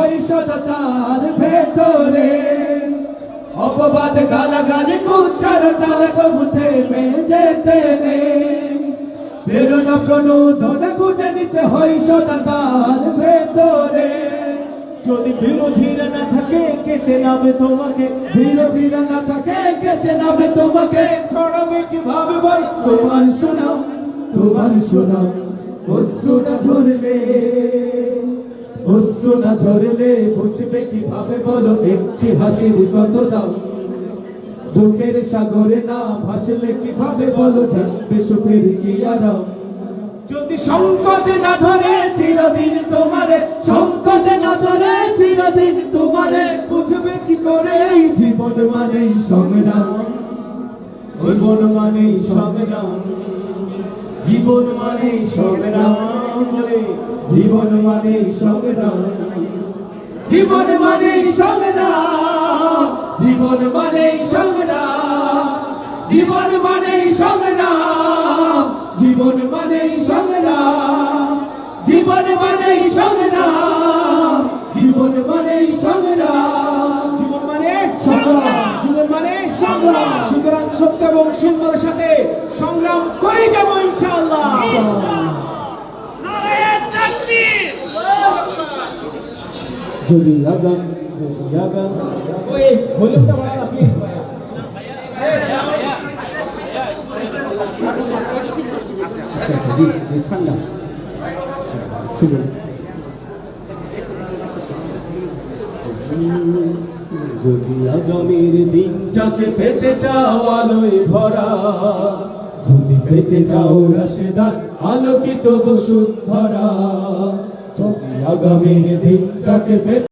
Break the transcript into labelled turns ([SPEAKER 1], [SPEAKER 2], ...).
[SPEAKER 1] হয় সততার ভেতরে অপবাদ গালাগালি কুচ্ছার জাল কবু থেমে যেতে নেই প্রেরণা প্রণোদন খুঁজে নিতে হয় সততার ভেতরে। যদি বিরোধীরা না থাকে কেচে নামে তোমাকে? বিরোধীরা না থাকে কেচে নামে তোমাকে? ছড়াবে কীভাবে বল? তোমার শোনাও তোমার শোনাও। অশ্রুটা ঝরলে বুঝবে কীভাবে বলো, একটি হাসির কত দাও। দুঃখের সাগরে না ভাসলে কীভাবে বলো সুখের কি যদি সংকট না ধরে, চিরদিন তোমারে সংকট না ধরে, চিরদিন তোমারে, বুঝবে কি করে এই জীবন মানেই সংগ্রাম। জীবন মানেই সংগ্রাম। জীবন মানেই সংগ্রাম। বলে জীবন মানেই সংগ্রাম জীবন মানেই সংগ্রাম জীবন মানেই সংগ্রাম জীবন মানেই সংগ্রাম জীবন মানেই সংগ্রাম জীবন মানেই সংগ্রাম জীবন মানেই সংগ্রাম জীবন মানে সংগ্রাম জীবন মানে সংগ্রাম সুতরাং সত্য এবং সুন্দরের সাথে সংগ্রাম করে যাব। যদি যদি আগাম ওই ভলিউমটা বাড়াও প্লিজ ঠান্ডা যদি আগামীর দিন যাকে পেতে চাও আলোয় ভরা যদি পেতে চাও রাশেদার আলোকিত বসুন্ধরা যদি আগামীর দিন যাকে পেতে